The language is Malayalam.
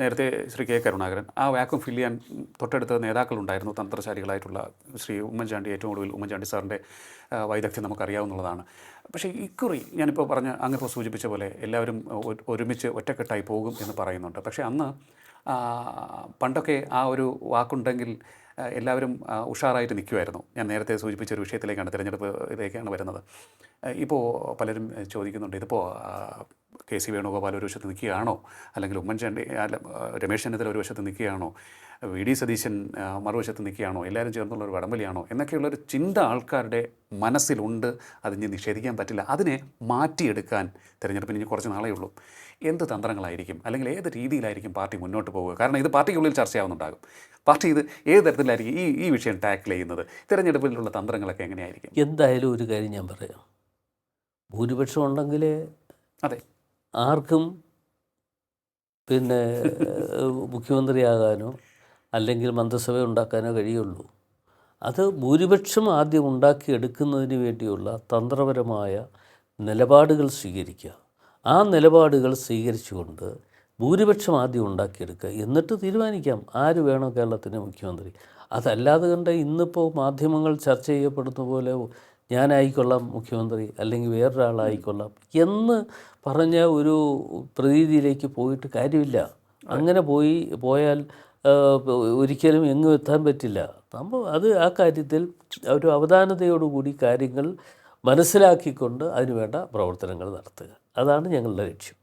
നേരത്തെ ശ്രീ കെ കരുണാകരൻ ആ വാക്വം ഫില്ല് ചെയ്യാൻ തൊട്ടടുത്ത നേതാക്കളുണ്ടായിരുന്നു തന്ത്രശാലികളായിട്ടുള്ള ശ്രീ ഉമ്മൻചാണ്ടി ഏറ്റവും ഒടുവിൽ ഉമ്മൻചാണ്ടി സാറിന്റെ വൈദഗ്ധ്യം നമുക്കറിയാവുന്നതാണ്. പക്ഷേ ഇക്കുറി ഞാനിപ്പോൾ പറഞ്ഞ അങ്ങിപ്പോൾ സൂചിപ്പിച്ച പോലെ എല്ലാവരും ഒരുമിച്ച് ഒറ്റക്കെട്ടായി പോകും എന്ന് പറയുന്നുണ്ട്. പക്ഷേ അന്ന് പണ്ടൊക്കെ ആ ഒരു വാക്കുണ്ടെങ്കിൽ എല്ലാവരും ഉഷാറായിട്ട് നിൽക്കുമായിരുന്നു ഞാൻ നേരത്തെ സൂചിപ്പിച്ച ഒരു വിഷയത്തിലേക്കാണ് തിരഞ്ഞെടുപ്പിലേക്കാണ് വരുന്നത്. ഇപ്പോൾ പലരും ചോദിക്കുന്നുണ്ട് ഇതിപ്പോൾ കെ സി വേണുഗോപാൽ ഒരു വശത്ത് നിൽക്കുകയാണോ? അല്ലെങ്കിൽ ഉമ്മൻചാണ്ടി അല്ല രമേശ് ചെന്നിത്തല ഒരു വശത്ത് നിൽക്കുകയാണോ? വി ഡി സതീശൻ മറുവശത്ത് നിൽക്കുകയാണോ? എല്ലാവരും ചേർന്നുള്ള ഒരു വടംവലിയാണോ? എന്നൊക്കെയുള്ളൊരു ചിന്ത ആൾക്കാരുടെ മനസ്സിലുണ്ട്. അതിന് നിഷേധിക്കാൻ പറ്റില്ല. അതിനെ മാറ്റിയെടുക്കാൻ തിരഞ്ഞെടുപ്പിന് ഇനി കുറച്ച് നാളേ ഉള്ളൂ. എന്ത് തന്ത്രങ്ങളായിരിക്കും? അല്ലെങ്കിൽ ഏത് രീതിയിലായിരിക്കും പാർട്ടി മുന്നോട്ട് പോവുക? കാരണം ഇത് പാർട്ടിക്കുള്ളിൽ ചർച്ചയാവുന്നുണ്ടാകും പാർട്ടി ഇത് ഏത് തരത്തിലായിരിക്കും ഈ ഈ വിഷയം ടാക്കിൾ ചെയ്യുന്നത്? തിരഞ്ഞെടുപ്പിലുള്ള തന്ത്രങ്ങളൊക്കെ എങ്ങനെയായിരിക്കും? എന്തായാലും ഒരു കാര്യം ഞാൻ പറയാം. ഭൂരിപക്ഷം ഉണ്ടെങ്കിൽ അതെ. ആർക്കും പിന്നെ മുഖ്യമന്ത്രിയാകാനോ അല്ലെങ്കിൽ മന്ത്രിസഭ ഉണ്ടാക്കാനോ കഴിയുള്ളൂ. അത് ഭൂരിപക്ഷം ആദ്യം ഉണ്ടാക്കിയെടുക്കുന്നതിന് വേണ്ടിയുള്ള തന്ത്രപരമായ നിലപാടുകൾ സ്വീകരിക്കുക. ആ നിലപാടുകൾ സ്വീകരിച്ചുകൊണ്ട് ഭൂരിപക്ഷം ആദ്യം ഉണ്ടാക്കിയെടുക്കുക. എന്നിട്ട് തീരുമാനിക്കാം ആര് വേണോ കേരളത്തിന്റെ മുഖ്യമന്ത്രി. അതല്ലാതെ കണ്ട് ഇന്നിപ്പോൾ മാധ്യമങ്ങൾ ചർച്ച ചെയ്യപ്പെടുന്ന പോലെ ഞാനായിക്കൊള്ളാം മുഖ്യമന്ത്രി അല്ലെങ്കിൽ വേറൊരാളായിക്കൊള്ളാം എന്ന് പറഞ്ഞ ഒരു പ്രതീതിയിലേക്ക് പോയിട്ട് കാര്യമില്ല. അങ്ങനെ പോയി പോയാൽ ഒരിക്കലും എങ്ങും എത്താൻ പറ്റില്ല. നമ്മൾ അത് ആ കാര്യത്തിൽ ഒരു അവധാനതയോടുകൂടി കാര്യങ്ങൾ മനസ്സിലാക്കിക്കൊണ്ട് അതിനുവേണ്ട പ്രവർത്തനങ്ങൾ നടത്തുക. അതാണ് ഞങ്ങളുടെ ലക്ഷ്യം.